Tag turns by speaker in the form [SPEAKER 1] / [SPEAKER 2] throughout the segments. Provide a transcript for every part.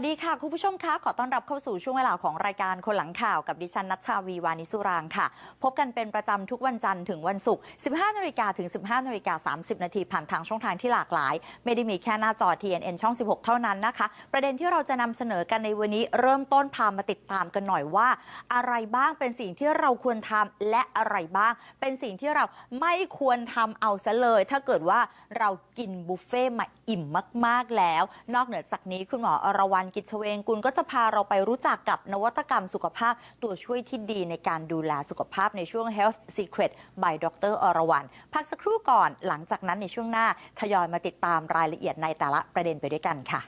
[SPEAKER 1] สวัสดีค่ะ คุณผู้ชมคะขอต้อนรับเข้าสู่ช่วงเวลาของรายการคนหลังข่าวกับดิฉันนัชชาวีวานิสุรางค่ะ พบกันเป็นประจำทุกวันจันทร์ถึงวันศุกร์ 15นาฬิกาถึง 15นาฬิกา30 นาทีผ่านทางช่องทางที่หลากหลาย ไม่ได้มีแค่หน้าจอ TNN ช่อง 16 เท่านั้นนะคะ ประเด็นที่เราจะนำเสนอกันในวันนี้ เริ่มต้นพามาติดตามกันหน่อยว่า อะไรบ้างเป็นสิ่งที่เราควรทำและอะไรบ้าง เป็นสิ่งที่เราไม่ควรทำเอาซะเลย ถ้าเกิดว่าเรากินบุฟเฟ่ต์มา อิ่มมาก ๆ แล้ว นอกเหนือจากนี้คุณหมออรวรรณกิจเวงกุลก็จะพาเราไปรู้จักกับนวัตกรรมสุขภาพตัวช่วยที่ดีในการดูแลสุขภาพในช่วง Health Secret by ดรอรวรรณพักสักครู่ก่อนหลังจากนั้นในช่วงหน้าทยอยมาติดตามรายละเอียดในแต่ละประเด็นไปด้วยกันค่ะ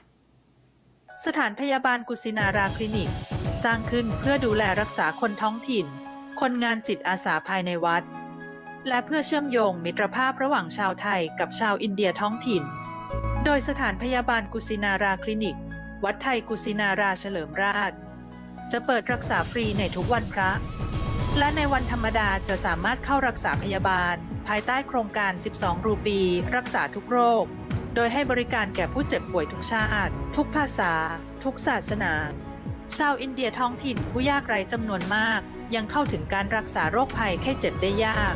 [SPEAKER 2] สถานพยาบาลกุสินาราคลินิก สร้างขึ้นเพื่อดูแลรักษาคนท้องถิ่น คนงานจิตอาสาภายในวัด และเพื่อเชื่อมโยงมิตรภาพระหว่างชาวไทยกับชาวอินเดียท้องถิ่น โดยสถานพยาบาลกุสินาราคลินิก วัดไทยกุสินาราเฉลิมราช จะเปิดรักษาฟรีในทุกวันพระ และในวันธรรมดาจะสามารถเข้ารักษาพยาบาล ภายใต้โครงการ 12 รูปี รักษาทุกโรค โดยให้บริการแก่ผู้เจ็บป่วยทุกชาติ ทุกภาษา ทุกศาสนา ชาวอินเดียท้องถิ่นผู้ยากไร้จำนวนมาก ยังเข้าถึงการรักษาโรคภัยไข้เจ็บได้ยาก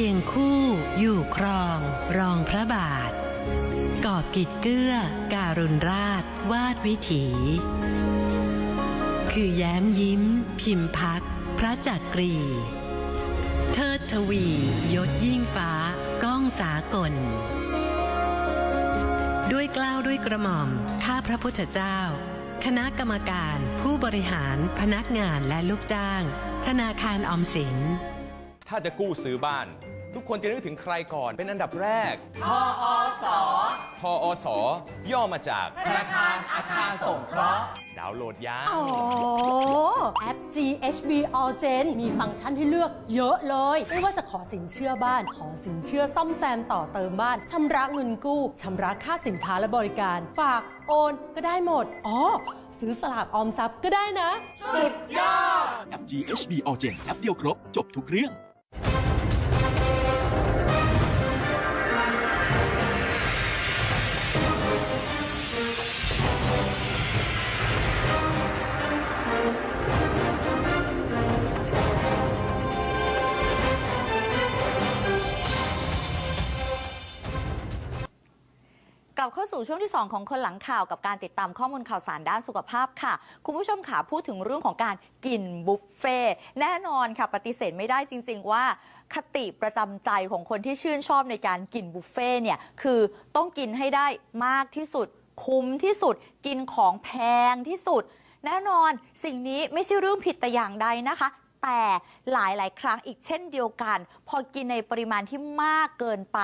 [SPEAKER 3] คียงคู่ อยู่ครอง รองพระบาท กอบกิจเกื้อ การุณราช วาดวิถี คือแย้มยิ้ม พิมพ์พัก พระจักรี เทิดทวี ยศยิ่งฟ้า ก้องสากล ด้วยกล้าวด้วยกระหม่อม ข้าพระพุทธเจ้า คณะกรรมการ ผู้บริหาร พนักงานและลูกจ้าง ธนาคารออมสิน
[SPEAKER 4] ถ้าจะกู้ซื้อบ้าน ทุกคนจะนึกถึงใครก่อนเป็นอันดับแรก ทออสทออสย่อมาจาก
[SPEAKER 5] ธนาคารอาคารสงเคราะห์
[SPEAKER 4] ดาวน์โหลดยา
[SPEAKER 5] โอ้แอป GHB All Gen มีฟังก์ชันให้เลือกเยอะเลย ไม่ว่าจะขอสินเชื่อบ้าน ขอสินเชื่อซ่อมแซมต่อเติมบ้าน ชำระเงินกู้ ชำระค่าสินค้าและบริการ ฝากโอนก็ได้หมด อ๋อ ซื้อสลากออมทรัพย์ก็ได้นะ
[SPEAKER 6] แอป GHB All Gen แอปเดียวครบ จบทุกเรื่อง
[SPEAKER 1] ลับเข้าสู่ช่วงที่ 2 ของคนหลังข่าวกับการติดตามข้อมูลข่าวสารด้านสุขภาพค่ะ คุณผู้ชมค่ะพูดถึงเรื่องของการกินบุฟเฟ่แน่นอนค่ะปฏิเสธไม่ได้จริง ๆ ว่าคติประจำใจของคนที่ชื่นชอบในการกินบุฟเฟ่เนี่ยคือต้องกินให้ได้มากที่สุด คุ้มที่สุด กินของแพงที่สุด แน่นอนสิ่งนี้ไม่ใช่เรื่องผิดแต่อย่างใดนะคะ แต่หลายหลายๆ ครั้งอีกเช่นเดียวกัน พอกินในปริมาณที่มากเกินไป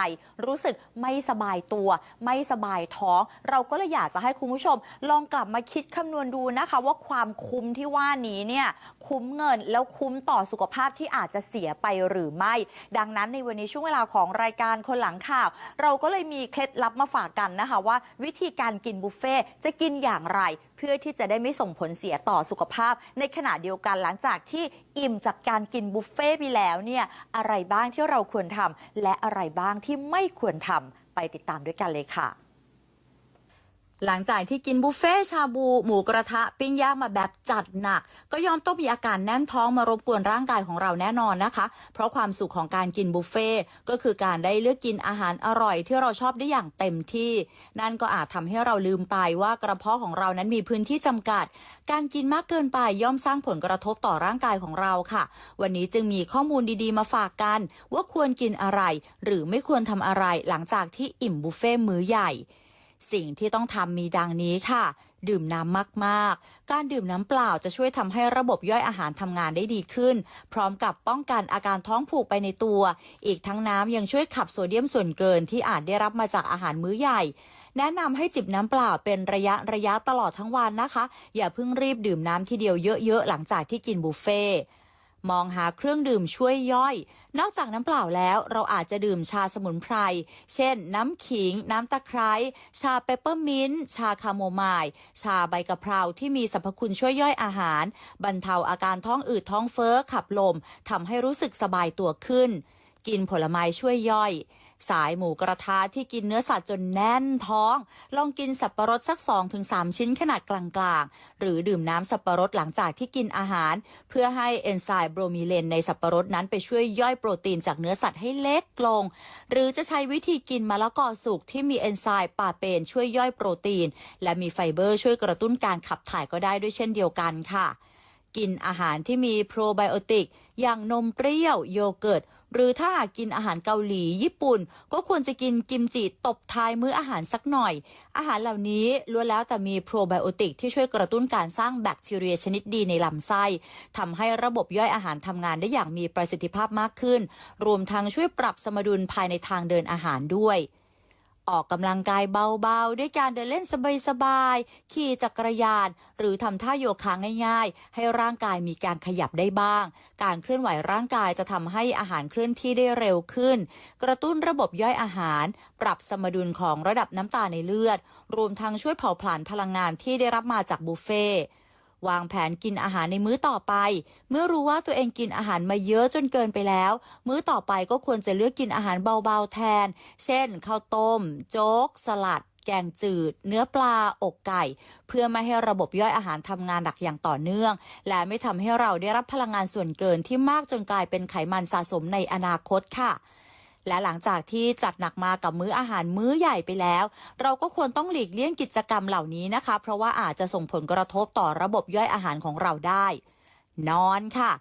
[SPEAKER 1] รู้สึกไม่สบายตัว ไม่สบายท้อง เราก็เลยอยากจะให้คุณผู้ชม ลองกลับมาคิดคำนวณดูนะคะ ว่าความคุ้มที่ว่านี้เนี่ยคุ้มเงินแล้วคุ้มต่อสุขภาพที่อาจจะเสียไปหรือไม่ ดังนั้นในวันนี้ช่วงเวลาของรายการคนหลังข่าว เราก็เลยมีเคล็ดลับมาฝากกันนะคะว่า วิธีการกินบุฟเฟ่จะกินอย่างไร พื่อที่จะได้ไม่ส่งผลเสียต่อสุขภาพ ในขณะเดียวกันหลังจากที่อิ่มจากการกินบุฟเฟ่ต์ไปแล้วเนี่ยอะไรบ้างที่เราควรทำและอะไรบ้างที่ไม่ควรทำไปติดตามด้วยกันเลยค่ะ
[SPEAKER 7] หลังจากที่กินบุฟเฟ่ชาบู หมูกระทะปิ้งย่างมาแบบจัดหนัก ก็ยอมต้องมีอาการแน่นท้องมารบกวนร่างกายของเราแน่นอนนะคะ เพราะความสุขของการกินบุฟเฟ่ก็คือการได้เลือกกินอาหารอร่อยที่เราชอบได้อย่างเต็มที่ นั่นก็อาจทำให้เราลืมไปว่ากระเพาะของเรานั้นมีพื้นที่จำกัด การกินมากเกินไปย่อมสร้างผลกระทบต่อร่างกายของเราค่ะ วันนี้จึงมีข้อมูลดีๆ มาฝากกัน ว่าควรกินอะไร หรือไม่ควรทำอะไรหลังจากที่อิ่มบุฟเฟ่มื้อใหญ่ สิ่งที่ต้องทำมีดังนี้ค่ะ ดื่มน้ำมากๆ การดื่มน้ำเปล่าจะช่วยทำให้ระบบย่อยอาหารทำงานได้ดีขึ้น พร้อมกับป้องกันอาการท้องผูกไปในตัว อีกทั้งน้ำยังช่วยขับโซเดียมส่วนเกินที่อาจได้รับมาจากอาหารมื้อใหญ่แนะนำให้จิบน้ำเปล่าเป็นระยะระยะตลอดทั้งวันนะคะ อย่าเพิ่งรีบดื่มน้ำทีเดียวเยอะๆ หลังจากที่กินบุฟเฟ่มองหาเครื่องดื่มช่วยย่อย นอกจากน้ำเปล่าแล้วเราอาจจะดื่มชาสมุนไพร เช่น น้ำขิง น้ำตะไคร้ ชาเปปเปอร์มินต์ ชาคาโมไมล์ ชาใบกะเพราที่มีสรรพคุณช่วยย่อยอาหาร บรรเทาอาการท้องอืดท้องเฟ้อขับลมทำให้รู้สึกสบายตัวขึ้น กินผลไม้ช่วยย่อย สายหมูกระทะที่กินเนื้อสัตว์จนแน่นท้อง ลองกินสับปะรดสัก 2-3 ชิ้นขนาดกลางๆ หรือดื่มน้ำสับปะรดหลังจากที่กินอาหาร เพื่อให้เอนไซม์โบรมีเลนในสับปะรดนั้นไปช่วยย่อยโปรตีนจากเนื้อสัตว์ให้เล็กลง หรือจะใช้วิธีกินมะละกอสุกที่มีเอนไซม์ปาเปนช่วยย่อยโปรตีน และมีไฟเบอร์ช่วยกระตุ้นการขับถ่ายก็ได้ด้วยเช่นเดียวกันค่ะ กินอาหารที่มีโปรไบโอติก อย่างนมเปรี้ยวโยเกิร์ต หรือถ้าหากกินอาหารเกาหลีญี่ปุ่น ก็ควรจะกินกิมจิตบท้ายมื้ออาหารสักหน่อย อาหารเหล่านี้ล้วนแล้วแต่มีโปรไบโอติกที่ช่วยกระตุ้นการสร้างแบคทีเรียชนิดดีในลำไส้ทำให้ระบบย่อยอาหารทำงานได้อย่างมีประสิทธิภาพมากขึ้น รวมทั้งช่วยปรับสมดุลภายในทางเดินอาหารด้วย ออกกำลังกายเบาๆ ด้วยการเดินเล่นสบายๆ ขี่จักรยาน หรือทำท่าโยคะง่ายๆ ให้ร่างกายมีการขยับได้บ้าง การเคลื่อนไหวร่างกายจะทำให้อาหารเคลื่อนที่ได้เร็วขึ้น กระตุ้นระบบย่อยอาหาร ปรับสมดุลของระดับน้ำตาลในเลือด รวมทั้งช่วยเผาผลาญพลังงานที่ได้รับมาจากบุฟเฟ่ วางแผนกินอาหารในมื้อต่อไป เมื่อรู้ว่าตัวเองกินอาหารมาเยอะจนเกินไปแล้ว มื้อต่อไปก็ควรจะเลือกกินอาหารเบาๆแทน เช่นข้าวต้ม โจ๊ก สลัด แกงจืด เนื้อปลา อกไก่ เพื่อไม่ให้ระบบย่อยอาหารทำงานหนักอย่างต่อเนื่อง และไม่ทำให้เราได้รับพลังงานส่วนเกินที่มากจนกลายเป็นไขมันสะสมในอนาคตค่ะ และหลังจากที่จัดหนักมากับมื้ออาหารมื้อใหญ่ไปแล้ว เราก็ควรต้องหลีกเลี่ยงกิจกรรมเหล่านี้นะคะ เพราะว่าอาจจะส่งผลกระทบต่อระบบย่อยอาหารของเราได้ นอนค่ะ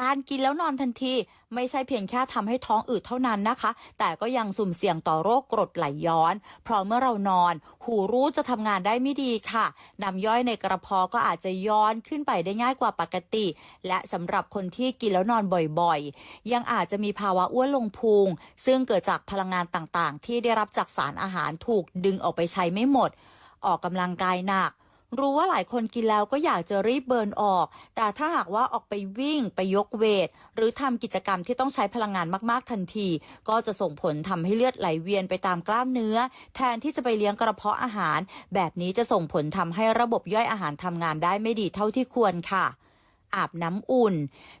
[SPEAKER 7] การกินแล้วนอนทันที ไม่ใช่เพียงแค่ทำให้ท้องอืดเท่านั้นนะคะ แต่ก็ยังสุ่มเสี่ยงต่อโรคกรดไหลย้อน เพราะเมื่อเรานอน หูรู้จะทำงานได้ไม่ดีค่ะน้ำย่อยในกระเพาะก็อาจจะย้อนขึ้นไปได้ง่ายกว่าปกติ และสำหรับคนที่กินแล้วนอนบ่อยๆ ยังอาจจะมีภาวะอ้วนลงพุง ซึ่งเกิดจากพลังงานต่างๆ ที่ได้รับจากสารอาหารถูกดึงออกไปใช้ไม่หมด ออกกำลังกายหนัก รู้ว่าหลายคนกินแล้วก็อยากจะรีบเบิร์นออก แต่ถ้าหากว่าออกไปวิ่งไปยกเวท หรือทำกิจกรรมที่ต้องใช้พลังงานมากๆทันที ก็จะส่งผลทำให้เลือดไหลเวียนไปตามกล้ามเนื้อ แทนที่จะไปเลี้ยงกระเพาะอาหาร แบบนี้จะส่งผลทำให้ระบบย่อยอาหารทำงานได้ไม่ดีเท่าที่ควรค่ะ อาบน้ำอุ่น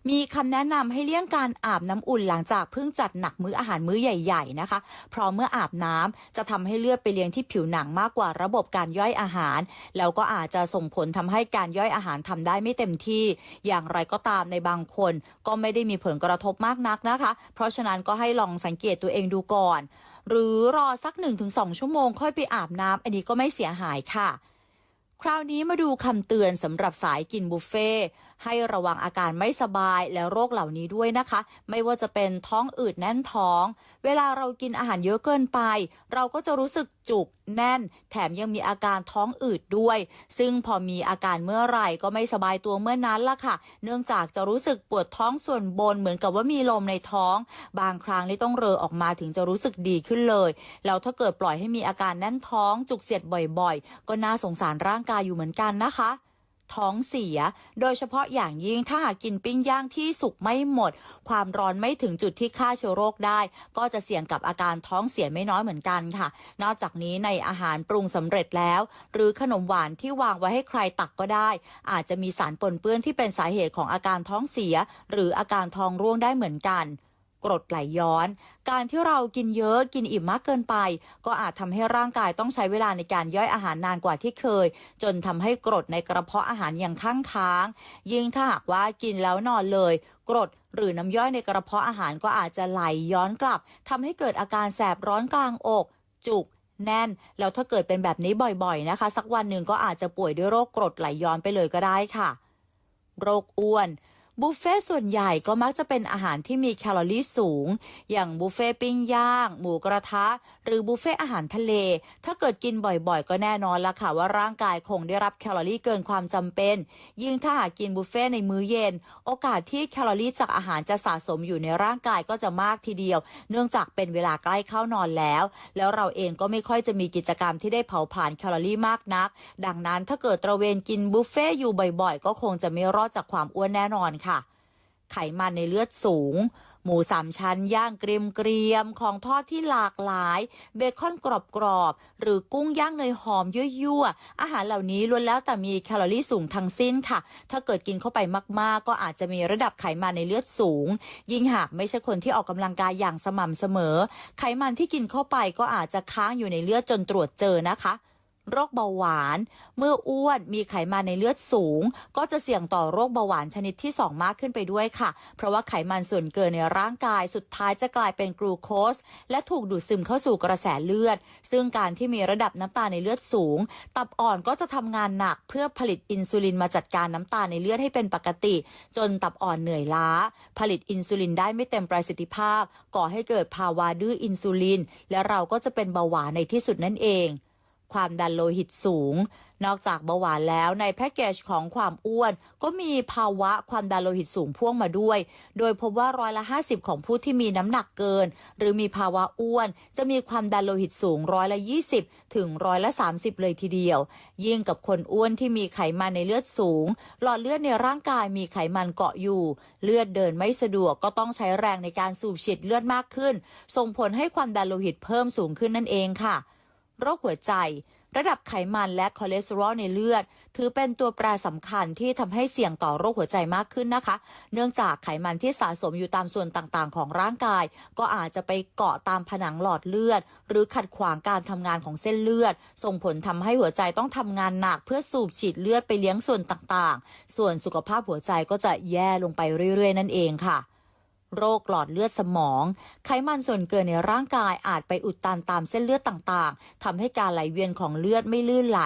[SPEAKER 7] มีคำแนะนำให้เลี่ยงการอาบน้ำอุ่นหลังจากเพิ่งจัดหนักมื้ออาหารมื้อใหญ่ ๆ นะคะ เพราะเมื่ออาบน้ำจะทำให้เลือดไปเลี้ยงที่ผิวหนังมากกว่าระบบการย่อยอาหาร แล้วก็อาจจะส่งผลทำให้การย่อยอาหารทำได้ไม่เต็มที่ อย่างไรก็ตามในบางคน ก็ไม่ได้มีผลกระทบมากนักนะคะ เพราะฉะนั้นก็ให้ลองสังเกตตัวเองดูก่อน หรือรอสัก 1-2 ชั่วโมงค่อยไปอาบน้ำอันนี้ก็ไม่เสียหายค่ะ คราวนี้มาดูคำเตือนสำหรับสายกินบุฟเฟ่ ให้ระวังอาการไม่สบายและโรคเหล่านี้ด้วยนะคะ ไม่ว่าจะเป็นท้องอืดแน่นท้อง เวลาเรากินอาหารเยอะเกินไป เราก็จะรู้สึกจุกแน่น แถมยังมีอาการท้องอืดด้วย ซึ่งพอมีอาการเมื่อไหร่ก็ไม่สบายตัวเมื่อนั้นละค่ะ เนื่องจากจะรู้สึกปวดท้องส่วนบนเหมือนกับว่ามีลมในท้อง บางครั้งนี่ต้องเรอออกมาถึงจะรู้สึกดีขึ้นเลย แล้วถ้าเกิดปล่อยให้มีอาการแน่นท้อง จุกเสียดบ่อยๆ ก็น่าสงสารร่างกายอยู่เหมือนกันนะคะ ท้องเสีย โดยเฉพาะอย่างยิ่งถ้าหากกินปิ้งย่างที่สุกไม่หมด ความร้อนไม่ถึงจุดที่ฆ่าเชื้อโรคได้ ก็จะเสี่ยงกับอาการท้องเสียไม่น้อยเหมือนกันค่ะ นอกจากนี้ในอาหารปรุงสำเร็จแล้ว หรือขนมหวานที่วางไว้ให้ใครตักก็ได้ อาจจะมีสารปนเปื้อนที่เป็นสาเหตุของอาการท้องเสีย หรืออาการท้องร่วงได้เหมือนกัน กรดไหลย้อน การที่เรากินเยอะกินอิ่มมากเกินไป ก็อาจทำให้ร่างกายต้องใช้เวลาในการย่อยอาหารนานกว่าที่เคย จนทำให้กรดในกระเพาะอาหารอย่างข้างค้าง ยิ่งถ้าหากว่ากินแล้วนอนเลย กรดหรือน้ำย่อยในกระเพาะอาหารก็อาจจะไหลย้อนกลับทำให้เกิดอาการแสบร้อนกลางอก จุกแน่น แล้วถ้าเกิดเป็นแบบนี้บ่อยๆนะคะ สักวันหนึ่งก็อาจจะป่วยด้วยโรคกรดไหลย้อนไปเลยก็ได้ค่ะ โรคอ้วน บุฟเฟ่ต์ส่วนใหญ่ก็มักจะเป็นอาหารที่มีแคลอรี่สูง อย่างบุฟเฟ่ต์ปิ้งย่าง หมูกระทะ หรือบุฟเฟ่ต์อาหารทะเล ถ้าเกิดกินบ่อยๆ ก็แน่นอนละค่ะว่าร่างกายคงได้รับแคลอรี่เกินความจำเป็น ยิ่งถ้าหากกินบุฟเฟ่ต์ในมื้อเย็น โอกาสที่แคลอรี่จากอาหารจะสะสมอยู่ในร่างกายก็จะมากทีเดียว เนื่องจากเป็นเวลาใกล้เข้านอนแล้ว แล้วเราเองก็ไม่ค่อยจะมีกิจกรรมที่ได้เผาผลาญแคลอรี่มากนัก ดังนั้นถ้าเกิดตระเวนกินบุฟเฟ่ต์อยู่บ่อยๆ ก็คงจะไม่รอดจากความอ้วนแน่นอนค่ะไขมันในเลือดสูง หมูสามชั้นย่างเกรียมเกรียมๆของทอดที่หลากหลาย เบคอนกรอบๆหรือกุ้งย่างเนยหอมยั่วๆ อาหารเหล่านี้ล้วนแล้วแต่มีแคลอรี่สูงทั้งสิ้นค่ะ ถ้าเกิดกินเข้าไปมากๆ ก็อาจจะมีระดับไขมันในเลือดสูง ยิ่งหากไม่ใช่คนที่ออกกำลังกายอย่างสม่ำเสมอ ไขมันที่กินเข้าไปก็อาจจะค้างอยู่ในเลือดจนตรวจเจอนะคะ โรคเบาหวาน เมื่ออ้วนมีไขมันในเลือดสูง ก็จะเสี่ยงต่อโรคเบาหวานชนิดที่ 2 มากขึ้นไปด้วยค่ะ เพราะว่าไขมันส่วนเกินในร่างกายสุดท้ายจะกลายเป็นกลูโคส และถูกดูดซึมเข้าสู่กระแสเลือด ซึ่งการที่มีระดับน้ำตาลในเลือดสูง ตับอ่อนก็จะทำงานหนักเพื่อผลิตอินซูลินมาจัดการน้ำตาลในเลือดให้เป็นปกติ จนตับอ่อนเหนื่อยล้า ผลิตอินซูลินได้ไม่เต็มประสิทธิภาพ ก่อให้เกิดภาวะดื้ออินซูลิน และเราก็จะเป็นเบาหวานในที่สุดนั่นเอง ความดันโลหิตสูง นอกจากเบาหวานแล้วในแพ็กเกจของความอ้วน ก็มีภาวะความดันโลหิตสูงพ่วงมาด้วย โดยพบว่าร้อยละ 50 ของผู้ที่มีน้ำหนักเกิน หรือมีภาวะอ้วน จะมีความดันโลหิตสูงร้อยละ 20 ถึงร้อยละ 30 เลยทีเดียว ยิ่งกับคนอ้วนที่มีไขมันในเลือดสูง หลอดเลือดในร่างกายมีไขมันเกาะอยู่ เลือดเดินไม่สะดวกก็ต้องใช้แรงในการสูบฉีดเลือดมากขึ้น ส่งผลให้ความดันโลหิตเพิ่มสูงขึ้นนั่นเองค่ะ โรคหัวใจ ระดับไขมันและคอเลสเตอรอลในเลือด ถือเป็นตัวแปรสำคัญที่ทำให้เสี่ยงต่อโรคหัวใจมากขึ้นนะคะ เนื่องจากไขมันที่สะสมอยู่ตามส่วนต่างๆ ของร่างกาย ก็อาจจะไปเกาะตามผนังหลอดเลือด หรือขัดขวางการทำงานของเส้นเลือด ส่งผลทำให้หัวใจต้องทำงานหนัก เพื่อสูบฉีดเลือดไปเลี้ยงส่วนต่างๆ ส่วนสุขภาพหัวใจก็จะแย่ลงไปเรื่อยๆ นั่นเองค่ะ โรคหลอดเลือดสมอง ไขมันส่วนเกินในร่างกายอาจไปอุดตันตามเส้นเลือดต่างๆทำให้การไหลเวียนของเลือดไม่ลื่นไหล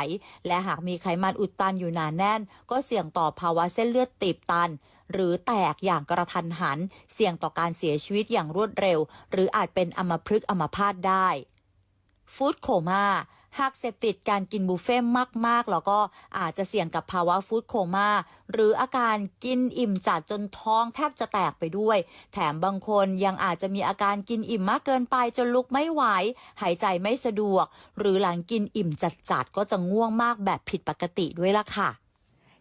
[SPEAKER 7] และหากมีไขมันอุดตันอยู่หนาแน่น ก็เสี่ยงต่อภาวะเส้นเลือดตีบตัน หรือแตกอย่างกระทันหัน เสี่ยงต่อการเสียชีวิตอย่างรวดเร็ว หรืออาจเป็นอัมพฤกษ์อัมพาตได้ ฟู้ดโคม่า หากเสพติดการกินบุฟเฟ่ต์มากๆ แล้วก็อาจจะเสี่ยงกับภาวะฟู้ดโคม่าหรืออาการกินอิ่มจัดจนท้องแทบจะแตกไปด้วย แถมบางคนยังอาจจะมีอาการกินอิ่มมากเกินไปจนลุกไม่ไหว หายใจไม่สะดวก หรือหลังกินอิ่มจัดๆก็จะง่วงมากแบบผิดปกติด้วยล่ะค่ะ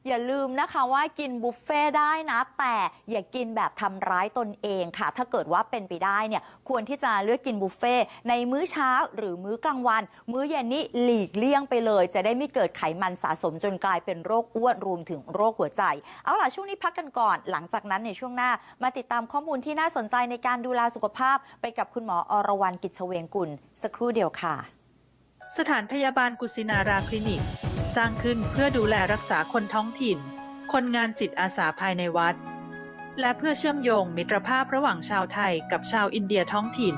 [SPEAKER 7] อย่าลืมนะคะว่ากินบุฟเฟ่ได้นะ แต่อย่ากินแบบทำร้ายตนเองค่ะ ถ้าเกิดว่าเป็นไปได้เนี่ยควรที่จะเลือกกินบุฟเฟ่ในมื้อเช้าหรือมื้อกลางวัน มื้อเย็นนี้หลีกเลี่ยงไปเลย จะได้ไม่เกิดไขมันสะสมจนกลายเป็นโรคอ้วนรวมถึงโรคหัวใจ เอาล่ะช่วงนี้พักกันก่อน หลังจากนั้นในช่วงหน้า มาติดตามข้อมูลที่น่าสนใจในการดูแลสุขภาพ ไปกับคุณหมออรวรรณกิจเฉวงกุลสักครู่เดียวค่ะ
[SPEAKER 2] สถานพยาบาลกุสินาราคลินิก สร้างขึ้นเพื่อดูแลรักษาคนท้องถิ่น คนงานจิตอาสาภายในวัด และเพื่อเชื่อมโยงมิตรภาพระหว่างชาวไทยกับชาวอินเดียท้องถิ่น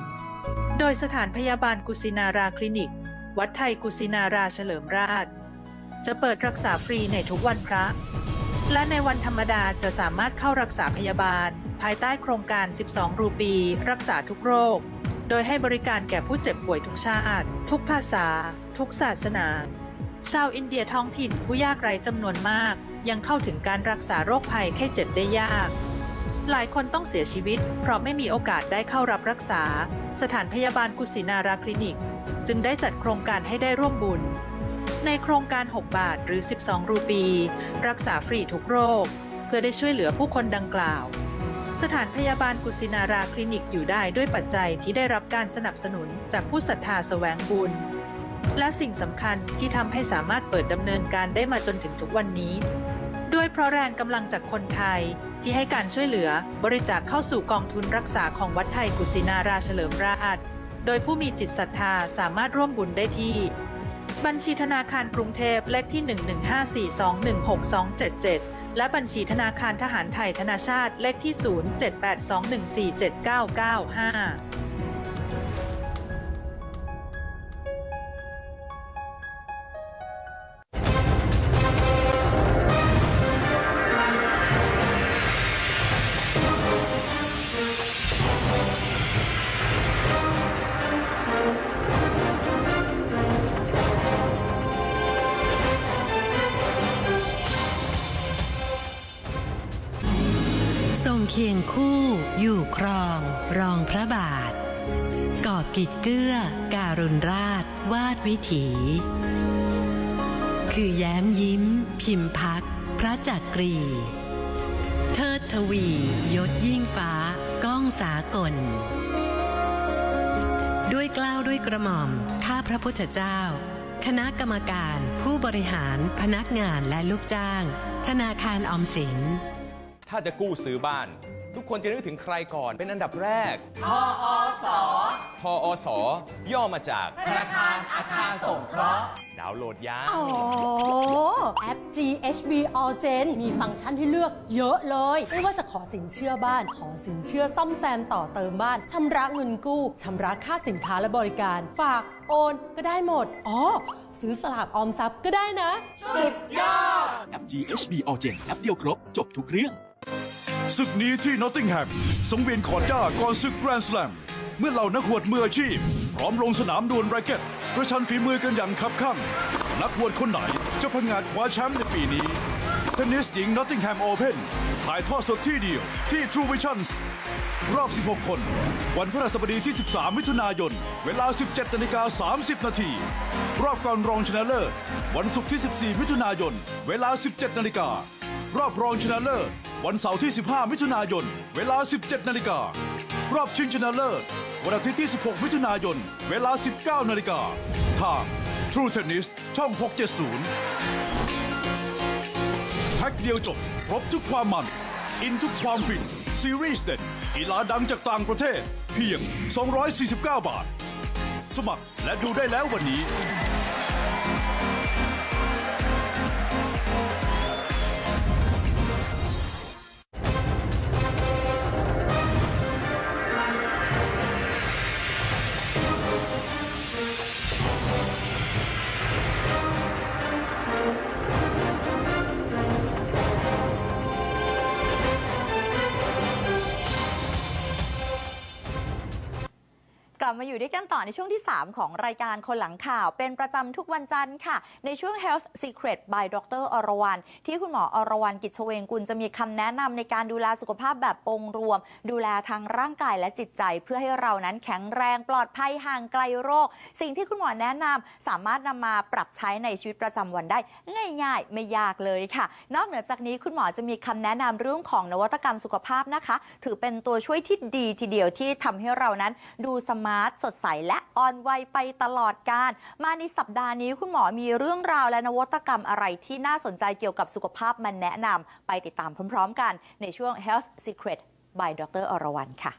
[SPEAKER 2] โดยสถานพยาบาลกุสินาราคลินิก วัดไทยกุสินาราเฉลิมราช จะเปิดรักษาฟรีในทุกวันพระ และในวันธรรมดาจะสามารถเข้ารักษาพยาบาล ภายใต้โครงการ 12 รูปี รักษาทุกโรค โดยให้บริการแก่ผู้เจ็บป่วยทุกชาติ ทุกภาษา ทุกศาสนา ชาวอินเดียท้องถิ่นผู้ยากไร้จำนวนมาก ยังเข้าถึงการรักษาโรคภัยไข้เจ็บได้ยาก หลายคนต้องเสียชีวิต เพราะไม่มีโอกาสได้เข้ารับรักษา สถานพยาบาลกุสินาราคลินิก จึงได้จัดโครงการให้ได้ร่วมบุญ ในโครงการ 6 บาทหรือ 12 รูปี รักษาฟรีทุกโรค เพื่อได้ช่วยเหลือผู้คนดังกล่าว สถานพยาบาลกุสินาราคลินิกอยู่ได้ด้วยปัจจัยที่ได้รับการสนับสนุนจากผู้ศรัทธาแสวงบุญ และสิ่งสำคัญที่ทำให้สามารถเปิดดำเนินการได้มาจนถึงทุกวันนี้ ด้วยเพราะแรงกำลังจากคนไทย ที่ให้การช่วยเหลือบริจาคเข้าสู่กองทุนรักษาของวัดไทยกุสินาราเฉลิมราชโดยผู้มีจิตศรัทธาสามารถร่วมบุญได้ที่ บัญชีธนาคารกรุงเทพเลขที่ 11542162277 และบัญชีธนาคารทหารไทยธนาชาติเลขที่ 0782147995
[SPEAKER 3] รอง รองพระบาท กอบกิจเกื้อ การุณราช วาดวิถี คือแย้มยิ้ม พิมพ์พัก พระจักรี เทิดทวี ยศยิ่งฟ้า ก้องสากล ด้วยกล้าวด้วยกระหม่อม ข้าพระพุทธเจ้า คณะกรรมการ ผู้บริหาร พนักงานและลูกจ้าง ธนาคารออมสิน
[SPEAKER 4] ถ้าจะกู้ซื้อบ้าน ทุกคนจะนึกถึงใครก่อนเป็นอันดับแรก ทออสทออสย่อมาจาก ธนาคารอาคารสงเคราะห์ ดาวน์โหลดยัง
[SPEAKER 5] อ๋อแอป GHB All Gen มีฟังก์ชันให้เลือกเยอะเลย ไม่ว่าจะขอสินเชื่อบ้าน ขอสินเชื่อซ่อมแซมต่อเติมบ้าน ชำระเงินกู้ชำระค่าสินค้าและบริการ ฝากโอนก็ได้หมด อ๋อ ซื้อสลากออมทรัพย์ก็ได้นะ
[SPEAKER 6] แอป GHB All Gen แอปเดียวครบ จบทุกเรื่อง
[SPEAKER 8] ศึกนี้ที่นอตติงแฮมสังเวียนคอร์ด้าก่อนศึกแกรนด์สแลมเมื่อเหล่านักหวดมืออาชีพ พร้อมลงสนามดวลแร็กเก็ตประชันฝีมือกันอย่างคับข้างนักหวดคนไหนจะพังงาดคว้าแชมป์ในปีนี้เทนนิสหญิงนอตติงแฮมโอเพนถ่ายทอดสดที่เดียวที่ True Vision รอบ 16 คน วันพฤหัสบดีที่ 13 มิถุนายน เวลา 17นาฬิกา30 นาที รอบก่อนรองชนะเลิศ วันศุกร์ที่ 14 มิถุนายน เวลา 17นาฬิการอบรองชนะเลิศ วันเสาร์ที่ 15 มิถุนายน เวลา 17 นาฬิการอบชิงชนะเลิศวันอาทิตย์ที่ 16 มิถุนายน เวลา 19 นาฬิกา ทาง True Tennis ช่อง 670 แพ็กเดียวจบ ครบทุกความมัน อินทุกความฟิน ซีรีส์เด็ดกีฬาดังจากต่างประเทศ เพียง 249 บาท สมัครและดูได้แล้ววันนี้
[SPEAKER 1] ลับมาอยู่ด้วยกันต่อในช่วงที่ 3 ของรายการคนหลังข่าว เป็นประจำทุกวันจันทร์ค่ะ ในช่วง Health Secret by ดรอรวรรณที่คุณหมออรวรรณกิจเวงกุลจะมีคำแนะนำในการดูแลสุขภาพแบบองรวม ดูแลทางร่างกายและจิตใจ เพื่อให้เรานั้นแข็งแรงปลอดภัยห่างไกลโรค สิ่งที่คุณหมอแนะนำสามารถนำมาปรับใช้ในชีวิตประจำวันได้ ง่ายๆ ไม่ยากเลยค่ะ นอกเหนือจากนี้คุณหมอจะมีคำแนะนำเรื่องของนวัตกรรมสุขภาพนะคะ ถือเป็นตัวช่วยที่ดีทีเดียวที่ทำให้เรานั้นดูสมาร์ทสดใสและอ่อนวัยไปตลอดการ มาในสัปดาห์นี้คุณหมอมีเรื่องราวและนวัตกรรมอะไรที่น่าสนใจเกี่ยวกับสุขภาพมาแนะนำไปติดตามพร้อมๆ กันในช่วง Health Secret by ดรอรวรรณค่ะ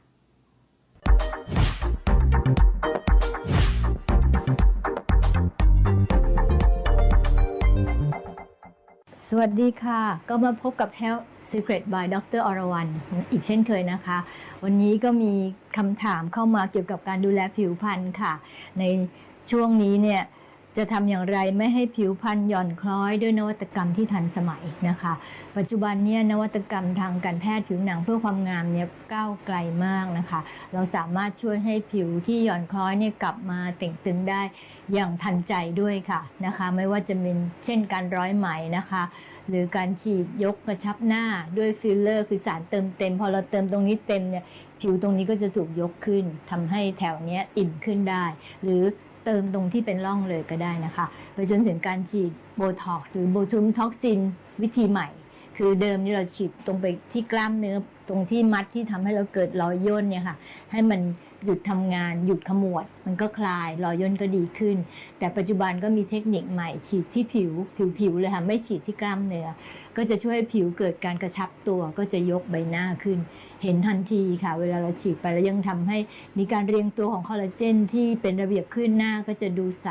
[SPEAKER 9] สวัสดีค่ะ ก็มาพบกับ Health Secret by ดรอรวรรณอีกเช่นเคยนะคะ วันนี้ก็มีคำถามเข้ามาเกี่ยวกับการดูแลผิวพรรณค่ะ ในช่วงนี้เนี่ยจะทำอย่างไรไม่ให้ผิวพรรณหย่อนคล้อยด้วยนวัตกรรมที่ทันสมัยนะคะ ปัจจุบันเนี่ยนวัตกรรมทางการแพทย์ผิวหนังเพื่อความงามเนี่ยก้าวไกลมากนะคะ เราสามารถช่วยให้ผิวที่หย่อนคล้อยเนี่ยกลับมาเต่งตึงได้อย่างทันใจด้วยค่ะนะคะ ไม่ว่าจะเป็นเช่นการร้อยไหมนะคะ หรือการฉีดยกกระชับหน้าด้วยฟิลเลอร์คือสารเติมเต็ม พอเราเติมตรงนี้เต็มเนี่ยผิวตรงนี้ก็จะถูกยกขึ้นทำให้แถวเนี้ยอิ่มขึ้นได้ หรือเติมตรงที่เป็นร่องเลยก็ได้นะคะ ไปจนถึงการฉีดโบท็อกหรือโบทูมท็อกซินวิธีใหม่ คือเดิมนี่เราฉีดตรงไปที่กล้ามเนื้อตรงที่มัดที่ทำให้เราเกิดรอยย่นเนี่ยค่ะ ให้มัน หยุดทำงาน หยุดขมวด มันก็คลายรอยย่นก็ดีขึ้น แต่ปัจจุบันก็มีเทคนิคใหม่ฉีดที่ผิวผิวผิวๆเลยค่ะไม่ฉีดที่กล้ามเนื้อก็จะช่วยให้ผิวเกิดการกระชับตัวก็จะยกใบหน้าขึ้น เห็นทันทีค่ะ เวลาเราฉีดไปแล้วยังทำให้มีการเรียงตัวของคอลลาเจนที่เป็นระเบียบขึ้นหน้าก็จะดูใส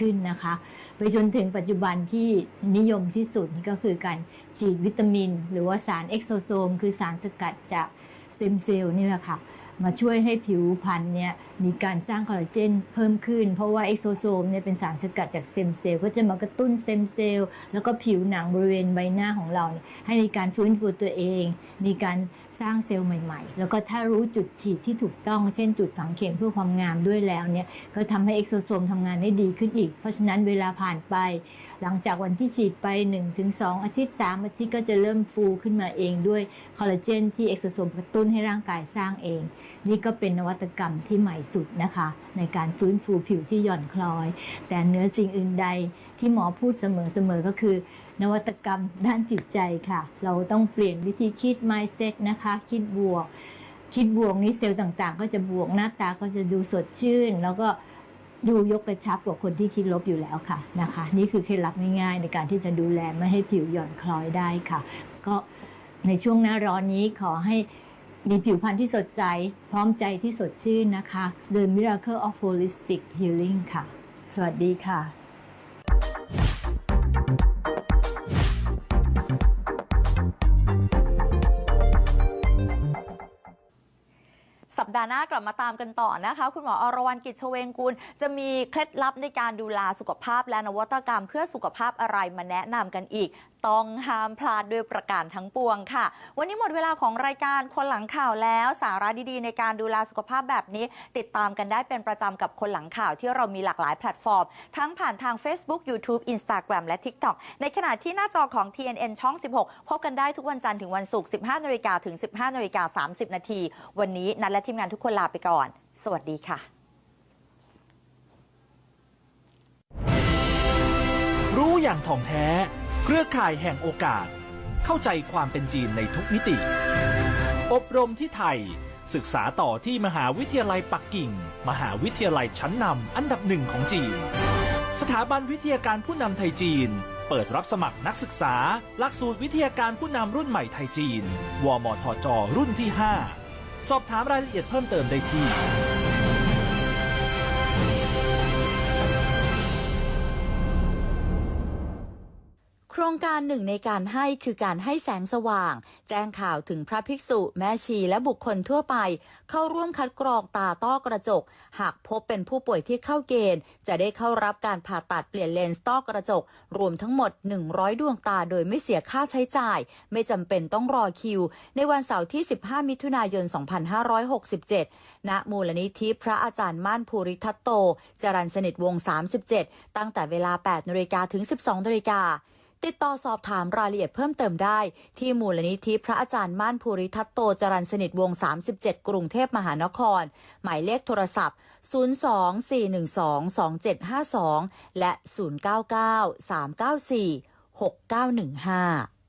[SPEAKER 9] ขึ้นนะคะ ไปจนถึงปัจจุบันที่นิยมที่สุดนี่ก็คือการฉีดวิตามิน หรือว่าสารเอ็กโซโซม คือสารสกัดจากสเต็มเซลล์นี่แหละค่ะ มาช่วยให้ผิวพรรณเนี่ยมีการสร้างคอลลาเจนเพิ่มขึ้น เพราะว่าเอ็กโซโซมเนี่ยเป็นสารสกัดจากเซมเซลล์ก็จะมากระตุ้นเซมเซลล์แล้วก็ผิวหนังบริเวณใบหน้าของเราเนี่ยให้มีการฟื้นฟูตัวเอง มีการ สร้างเซลล์ใหม่ ๆ แล้วก็ถ้ารู้จุดฉีดที่ถูกต้องเช่นจุดฝังเข็มเพื่อความงามด้วยแล้วเนี่ยก็ทำให้เอ็กโซโซมทำงานได้ดีขึ้นอีก เพราะฉะนั้นเวลาผ่านไป หลังจากวันที่ฉีดไป 1-2 อาทิตย์ 3 อาทิตย์ก็จะเริ่มฟูขึ้นมาเองด้วยคอลลาเจนที่เอ็กโซโซมกระตุ้นให้ร่างกายสร้างเอง นี่ก็เป็นนวัตกรรมที่ใหม่สุดนะคะ ในการฟื้นฟูผิวที่หย่อนคล้อย แต่เนื้อสิ่งอื่นใดที่หมอพูดเสมอๆก็คือ นวัตกรรมด้านจิตใจค่ะ เราต้องเปลี่ยนวิธีคิด mindset นะคะ คิดบวก คิดบวกนี้เซลล์ต่างๆ ก็จะบวกหน้าตาก็จะดูสดชื่น แล้วก็ดูยกกระชับกว่าคนที่คิดลบอยู่แล้วค่ะนะคะ นี่คือเคล็ดลับง่ายๆในการที่จะดูแลไม่ให้ผิวหย่อนคล้อยได้ค่ะ ก็ในช่วงหน้าร้อนนี้ขอให้มีผิวพรรณที่สดใส พร้อมใจที่สดชื่นนะคะ The Miracle of Holistic Healing ค่ะ สวัสดีค่ะ
[SPEAKER 7] สัปดาห์หน้ากลับมาตามกันต่อนะคะ คุณหมออรวรรณกิจเชเวงกุล จะมีเคล็ดลับในการดูแลสุขภาพและนวัตกรรมเพื่อสุขภาพอะไรมาแนะนำกันอีก ต้องห้ามพลาดด้วยประการทั้งปวงค่ะ วันนี้หมดเวลาของรายการคนหลังข่าวแล้ว สาระดีๆ ในการดูแลสุขภาพแบบนี้ ติดตามกันได้เป็นประจำกับคนหลังข่าวที่เรามีหลากหลายแพลตฟอร์ม ทั้งผ่านทาง Facebook YouTube Instagram และ TikTok ในขณะที่หน้าจอของ TNN ช่อง 16 พบกันได้ทุกวันจันทร์ถึงวันศุกร์ 15นาฬิกาถึง 15นาฬิกา30 นาที วันนี้นัดและทีมงานทุกคนลาไปก่อน สวัสดีค่ะ
[SPEAKER 10] รู้อย่างถ่องแท้ เครือข่ายแห่งโอกาส เข้าใจความเป็นจีนในทุกมิติ อบรมที่ไทย ศึกษาต่อที่มหาวิทยาลัยปักกิ่ง มหาวิทยาลัยชั้นนำอันดับหนึ่งของจีน สถาบันวิทยาการผู้นำไทยจีน เปิดรับสมัครนักศึกษา หลักสูตรวิทยาการผู้นำรุ่นใหม่ไทยจีน วมทจ รุ่นที่ 5 สอบถามรายละเอียดเพิ่มเติมได้ที่
[SPEAKER 7] ครงการหนึ่งในการให้คือการให้แสงสว่าง แจ้งข่าวถึงพระภิกษุ แม่ชีและบุคคลทั่วไป เข้าร่วมคัดกรองตาต้อกระจก หากพบเป็นผู้ป่วยที่เข้าเกณฑ์ จะได้เข้ารับการผ่าตัดเปลี่ยนเลนส์ต้อกระจก รวมทั้งหมด 100 ดวงตาโดยไม่เสียค่าใช้จ่าย ไม่จำเป็นต้องรอคิว ในวันเสาร์ที่ 15 มิถุนายน 2567 ณ มูลนิธิพระอาจารย์ม่านภูริทัตโต จรันสนิทวง 37 ตั้งแต่เวลา 8นาฬิกาถึง 12นาฬิกา ติดต่อสอบถามรายละเอียดเพิ่มเติมได้ ที่มูลนิธิพระอาจารย์ม่านภูริทัตโตจรันสนิทวง 37 กรุงเทพมหานคร หมายเลขโทรศัพท์ 024122752 และ 099 394 6915